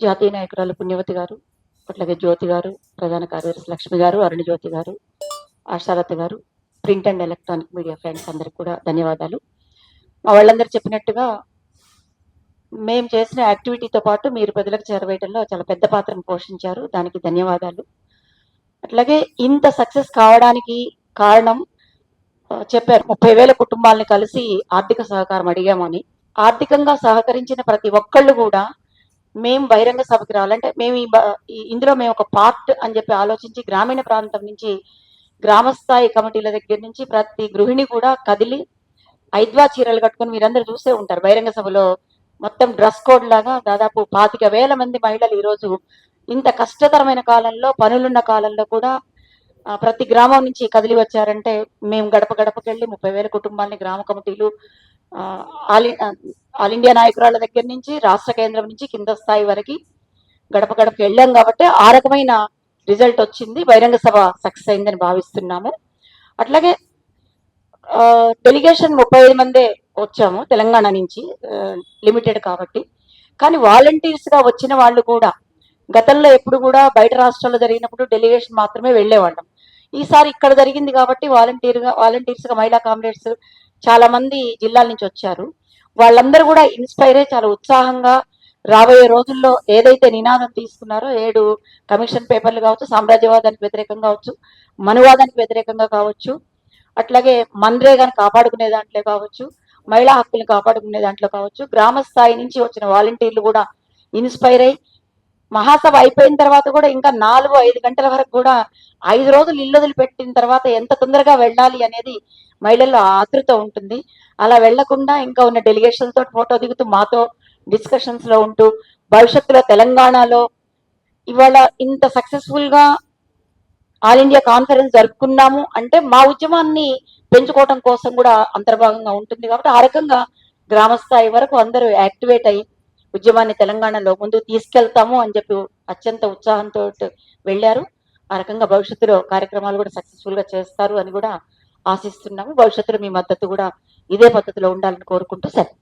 జాతీయ నాయకురాలు పుణ్యవతి గారు అట్లాగే జ్యోతి గారు ప్రధాన కార్యదర్శి లక్ష్మి గారు అరుణ జ్యోతి గారు ఆశారథ గారు print and electronic media friends అందరికి కూడా ధన్యవాదాలు. మా వాళ్ళందరూ చెప్పినట్టుగా మేము చేసిన యాక్టివిటీతో పాటు మీరు ప్రజలకు చేరవేయడంలో చాలా పెద్ద పాత్రను పోషించారు. దానికి ధన్యవాదాలు. అట్లాగే ఇంత సక్సెస్ కావడానికి కారణం చెప్పారు. ముప్పై వేల కుటుంబాలని కలిసి ఆర్థిక సహకారం అడిగామని. ఆర్థికంగా సహకరించిన ప్రతి ఒక్కళ్ళు కూడా మేము బహిరంగ సభకి రావాలంటే మేము ఈ ఇందులో మేము ఒక పార్ట్ అని చెప్పి ఆలోచించి గ్రామీణ ప్రాంతం నుంచి గ్రామస్థాయి కమిటీల దగ్గర నుంచి ప్రతి గృహిణి కూడా కదిలి ఐద్వా చీరలు కట్టుకొని మీరందరూ చూసే ఉంటారు. బహిరంగ సభలో మొత్తం డ్రెస్ కోడ్ లాగా దాదాపు పాతిక వేల మంది మహిళలు ఈరోజు ఇంత కష్టతరమైన కాలంలో పనులున్న కాలంలో కూడా ప్రతి గ్రామం నుంచి కదిలి వచ్చారంటే మేము గడప గడపకెళ్ళి ముప్పై వేల కుటుంబాలని గ్రామ కమిటీలు ఆల్ ఆల్ ఇండియా నాయకురాల దగ్గర నుంచి రాష్ట్ర కేంద్రం నుంచి కింద స్థాయి వరకు గడప గడప వెళ్ళాం కాబట్టి ఆ రకమైన రిజల్ట్ వచ్చింది. బహిరంగ సభ సక్సెస్ అయిందని భావిస్తున్నాము. అట్లాగే డెలిగేషన్ ముప్పై ఐదు మందే వచ్చాము తెలంగాణ నుంచి లిమిటెడ్ కాబట్టి. కానీ వాలంటీర్స్గా వచ్చిన వాళ్ళు కూడా గతంలో ఎప్పుడు కూడా బయట రాష్ట్రాల్లో జరిగినప్పుడు డెలిగేషన్ మాత్రమే వెళ్ళేవాళ్ళం. ఈసారి ఇక్కడ జరిగింది కాబట్టి వాలంటీర్గా వాలంటీర్స్గా మహిళా కామ్రేడ్స్ చాలా మంది జిల్లాల నుంచి వచ్చారు. వాళ్ళందరూ కూడా ఇన్స్పైర్ అయ్యి చాలా ఉత్సాహంగా రాబోయే రోజుల్లో ఏదైతే నినాదం తీసుకున్నారో ఏడు కమిషన్ పేపర్లు కావచ్చు సామ్రాజ్యవాదానికి వ్యతిరేకంగా కావచ్చు మనువాదానికి వ్యతిరేకంగా కావచ్చు అట్లాగే మన్రేగాను కాపాడుకునే దాంట్లో కావచ్చు మహిళా హక్కుల్ని కాపాడుకునే దాంట్లో కావచ్చు గ్రామ స్థాయి నుంచి వచ్చిన వాలంటీర్లు కూడా ఇన్స్పైర్ అయ్యి మహాసభ అయిపోయిన తర్వాత కూడా ఇంకా నాలుగు ఐదు గంటల వరకు కూడా ఐదు రోజులు ఇల్లు వదిలిపెట్టిన తర్వాత ఎంత తొందరగా వెళ్ళాలి అనేది మహిళల్లో ఆతృత ఉంటుంది. అలా వెళ్ళకుండా ఇంకా ఉన్న డెలిగేషన్ తోటి ఫోటో దిగుతూ మాతో డిస్కషన్స్లో ఉంటూ భవిష్యత్తులో తెలంగాణలో ఇవాళ ఇంత సక్సెస్ఫుల్గా ఆల్ ఇండియా కాన్ఫరెన్స్ జరుపుకున్నాము అంటే మా ఉద్యమాన్ని పెంచుకోవడం కోసం కూడా అంతర్భాగంగా ఉంటుంది కాబట్టి ఆ రకంగా గ్రామ స్థాయి వరకు అందరూ యాక్టివేట్ అయ్యి ఉద్యమాన్ని తెలంగాణలో ముందు తీసుకెళ్తాము అని చెప్పి అత్యంత ఉత్సాహంతో వెళ్ళారు. ఆ రకంగా భవిష్యత్తులో కార్యక్రమాలు కూడా సక్సెస్ఫుల్గా చేస్తారు అని కూడా ఆశిస్తున్నాము. భవిష్యత్తులో మీ మద్దతు కూడా ఇదే పద్ధతిలో ఉండాలని కోరుకుంటూ సరే